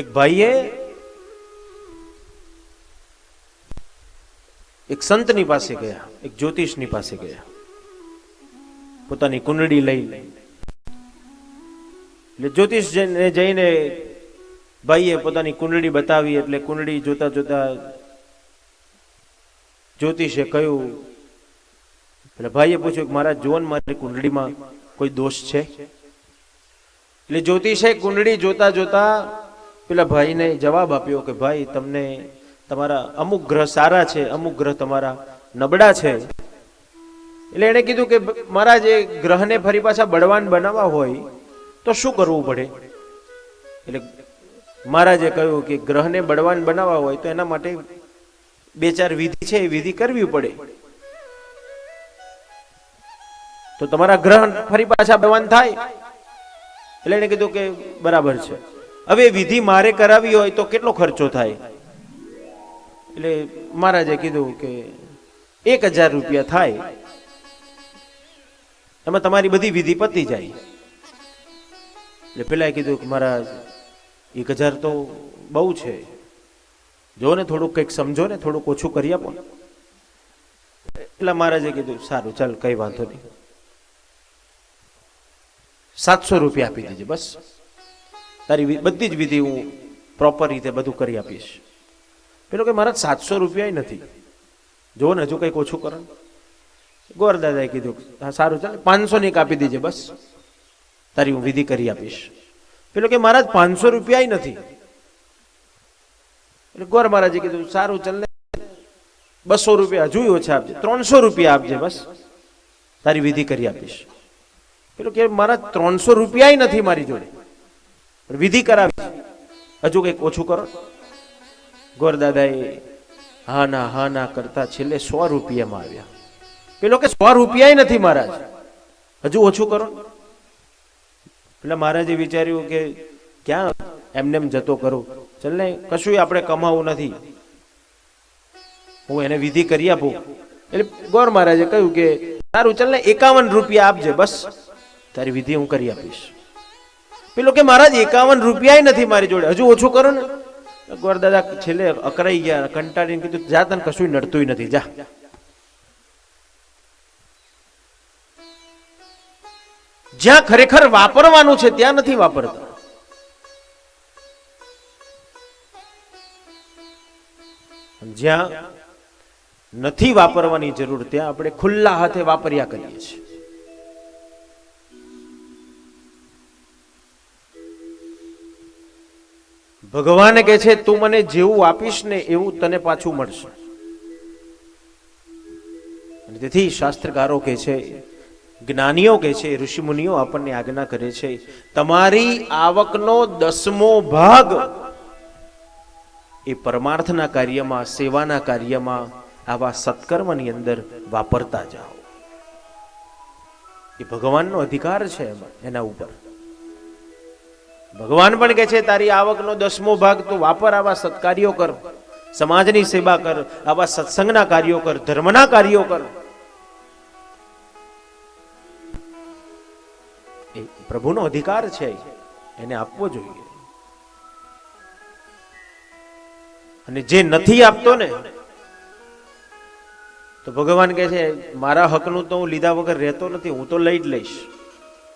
એક ભાઈએ એક સંતની પાસે ગયા, એક જ્યોતિષની પાસે ગયા. પોતાની કુંડળી લઈ એટલે જ્યોતિષ જઈને ભાઈએ પોતાની કુંડળી બતાવી, એટલે કુંડળી જોતા જોતા જ્યોતિષે કહ્યું, એટલે ભાઈએ પૂછ્યું કે મારા જીવન મારી કુંડળીમાં કોઈ દોષ છે? એટલે જ્યોતિષે કુંડળી જોતા જોતા પેલા ભાઈને જવાબ આપ્યો કે, ભાઈ, તમને તમારા અમુક ગ્રહ સારા છે, અમુક ગ્રહ તમારા નબળા છે. એટલે એણે કીધું કે, મારા જે ગ્રહને ફરી પાછા બળવાન બનાવવા હોય, તો શું કરવું પડે? એટલે મહારાજે કહ્યું કે, ગ્રહને બળવાન બનાવવા હોય, તો એના માટે બે ચાર વિધિ છે, એ વિધિ કરવી પડે. તો તમારા ગ્રહ ફરી પાછા બળવાન થાય? એટલે એને કીધું કે, બરાબર છે. હવે વિધિ મારે કરાવી હોય તો કેટલો ખર્ચો થાય? એટલે મહારાજે કીધું કે એક હજાર રૂપિયા થાય. એમાં તમારી બધી વિધિ પતી જાય. એટલે પેલા કીધું કે મહારાજ, એક હજાર તો બહુ છે. જો ને થોડુંક કંઈક સમજો ને થોડુંક ઓછું કરી આપો. એટલે મહારાજે કીધું, સારું, ચાલ, કઈ વાંધો નહીં. સાતસો રૂપિયા આપી દીજે બસ. તારી બધી જ વિધિ હું પ્રોપર રીતે બધું કરી આપીશ. પેલો કે મારા સાતસો રૂપિયા નથી. જુઓ ને, હજુ કંઈક ઓછું કરો. ગોર દાદાએ કીધું, હા, સારું, ચાલે, પાંચસો ની એક આપી દેજે, બસ. તારી હું વિધિ કરી આપીશ. પેલો કે મહારાજ પાંચસો રૂપિયા નથી. એટલે ગોર મહારાજે કીધું, સારું, ચાલ ને બસો રૂપિયા હજુ ઓછા આપજે. ત્રણસો રૂપિયા આપજે, બસ. તારી વિધિ કરી આપીશ. પેલો કે, મારા ત્રણસો રૂપિયા નથી મારી જોડે. વિધિ કરાવી. હજુ કંઈક ઓછું કરો. ગોરદાદાએ હા ના હા ના કરતા છેલ્લે સો રૂપિયામાં આવ્યા. પેલો કે સો રૂપિયા નથી મહારાજ. હજુ ઓછું કરો. એટલે મહારાજે વિચાર્યું કે ક્યાં એમને એમ જતો કરું. ચલ ને કશું આપણે કમાવું નથી. હું એને વિધિ કરી આપું. એટલે ગોર મહારાજે કહ્યું કે, સારું, ચાલ ને, એકાવન રૂપિયા આપજે, બસ. તારી વિધિ હું કરી આપીશ. પેલો કે મહારાજ એકાવન રૂપિયા નથી મારી જોડે. હજુ ઓછું કરો ને. ગોર દાદા છેલ્લે અકરાઈ ગયા કંટાળીને કીધું, જા તને કશું નડતું નથી, જા. જ્યાં ખરેખર વાપરવાનું છે, ત્યાં નથી વાપરતા. જ્યાં નથી વાપરવાની જરૂર, ત્યાં આપણે ખુલ્લા હાથે વાપર્યા કરીએ છીએ. ભગવાન કહે છે, તું મને જેવું આપીશ ને એવું તને પાછું મળશે. તેથી શાસ્ત્રકારો કહે છે, જ્ઞાનીઓ કહે છે, ઋષિમુનિઓ આપણને આજ્ઞા કરે છે, તમારી આવકનો દસમો ભાગ એ પરમાર્થના કાર્યમાં, સેવાના કાર્યમાં, આવા સત્કર્મની અંદર વાપરતા જાઓ. એ ભગવાનનો અધિકાર છે એના ઉપર. ભગવાન પણ કહે છે, તારી આવકનો દસમો ભાગ તું વાપર, આવા સત્કાર્યો કર. સમાજની સેવા કર, આવા સત્સંગના કાર્યો કર, ધર્મના કાર્યો કર. એ પ્રભુનો અધિકાર છે, એને આપવો જોઈએ. અને જે નથી આપતો ને, તો ભગવાન કહે છે, મારા હકનું તો હું લીધા વગર રહેતો નથી, હું તો લઈ જ લઈશ.